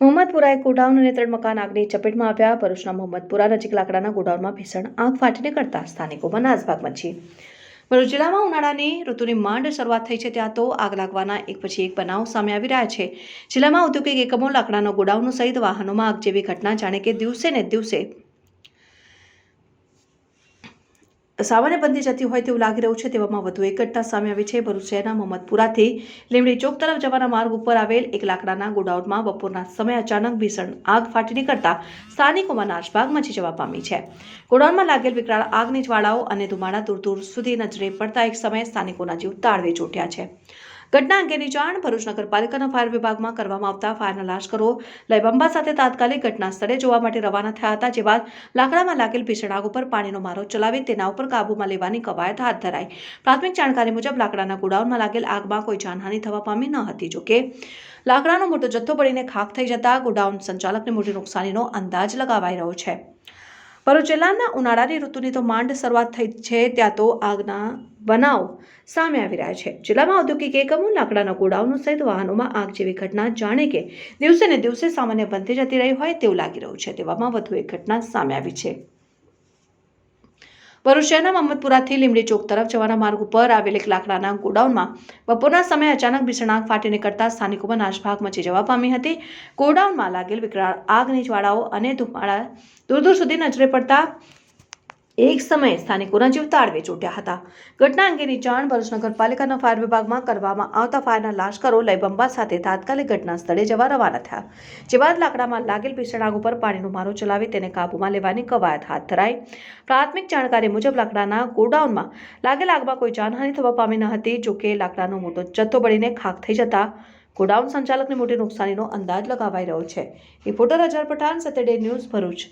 મોહમ્મદપુરાએ godown અને મકાન આગની ચપેટમાં આવ્યા ભરૂચના મોહમ્મદપુરા નજીક લાકડાના ગોડાઉનમાં ભીષણ આગ ફાટીને કરતા સ્થાનિકોમાં નાસભાગ મચી. ભરૂચ જિલ્લામાં ઉનાળાની ઋતુની માંડ શરૂઆત થઈ છે ત્યાં તો આગ લાગવાના એક પછી એક બનાવ સામે આવી રહ્યા છે. જિલ્લામાં ઔદ્યોગિક એકમો લાકડાનો ગોડાઉનો સહિત વાહનોમાં આગ જેવી ઘટના જાણે કે દિવસે ને દિવસે સામાન્ય બનતી જતી હોય તેવું લાગી રહ્યું છે તેવામાં વધુ એક ઘટના સામે આવી છે. ભરૂચ શહેરના મોહમ્મદપુરાથી લીમડી ચોક તરફ જવાના માર્ગ ઉપર આવેલ એક લાકડાના ગોડાઉનમાં બપોરના સમયે અચાનક ભીષણ આગ ફાટી નીકળતા સ્થાનિકોમાં નાશભાગ મચી જવા પામી છે. ગોડાઉનમાં લાગેલ વિકરાળ આગની જ્વાળાઓ અને ધુમાડા દૂર દૂર સુધી નજરે પડતા એક સમયે સ્થાનિકોના જીવ તાળવે ચોટ્યા છે. ઘટના અંગેની જાણ ભરૂચ નગરપાલિકાના ફાયર વિભાગમાં કરવામાં આવતા ફાયરના લાશ્કરો લયબંબા સાથે તાત્કાલિક ઘટના સ્થળે જોવા માટે રવાના થયા હતા, જે બાદ લાકડામાં લાગેલ ભીષણ આગ ઉપર પાણીનો મારો ચલાવી તેના ઉપર કાબૂમાં લેવાની કવાયત હાથ ધરાઈ. પ્રાથમિક જાણકારી મુજબ, લાકડાના ગોડાઉનમાં લાગેલ આગમાં કોઈ જાનહાનિ થવા પામી ન હતી, જોકે લાકડાનો મોટો જથ્થો પડીને ખાખ થઈ જતા ગોડાઉન સંચાલકને મોટી નુકસાનીનો અંદાજ લગાવાઈ રહ્યો છે. ભરૂચ જિલ્લાના ઉનાળાની ઋતુની તો માંડ શરૂઆત થઈ છે, ત્યાં તો આગના બનાવ સામે આવી રહ્યા છે. જિલ્લામાં ઔદ્યોગિક એકમો, લાકડાના ગોડાઉનો સહિત વાહનોમાં આગ જેવી ઘટના જાણે કે દિવસે ને દિવસે સામાન્ય બનતી જતી રહી હોય તેવું લાગી રહ્યું છે. તેવામાં વધુ એક ઘટના સામે આવી છે. ભરૂચ શહેરના મહમ્મદપુરાથી લીમડી ચોક તરફ જવાના માર્ગ ઉપર આવેલ એક લાકડાના ગોડાઉનમાં બપોરના સમયે અચાનક ભીષણ આગ ફાટી નીકળતા સ્થાનિકોમાં નાશભાગ મચી જવા પામી હતી. ગોડાઉનમાં લાગેલ વિકરાળ આગની જ્વાળાઓ અને ધુમાડા દૂર દૂર સુધી નજરે પડતા એક સમયે સ્થાનિકોના જીવ તાળવે ચોટ્યા હતા. ઘટના અંગેની જાણ ભરૂચ નગરપાલિકાના ફાયર વિભાગમાં કરવામાં આવતા ફાયરના લાશ્કરો લયબંબા સાથે તાત્કાલિક ઘટના સ્થળે જવા રવાના થયા. જે બાદ લાકડામાં લાગેલ ભીષણ આગ ઉપર પાણીનો મારો ચલાવી તેને કાબૂમાં લેવાની કવાયત હાથ ધરાઈ. પ્રાથમિક જાણકારી મુજબ લાકડાના ગોડાઉનમાં લાગેલ આગમાં કોઈ જાનહાનિ થવા પામી ન હતી જોકે લાકડાનો મોટો જથ્થો બળીને ખાખ થઈ જતા ગોડાઉન સંચાલકને મોટી નુકસાનીનો અંદાજ લગાવાઈ રહ્યો છે. Reporter Azar Pathan Saturday news Bharuch.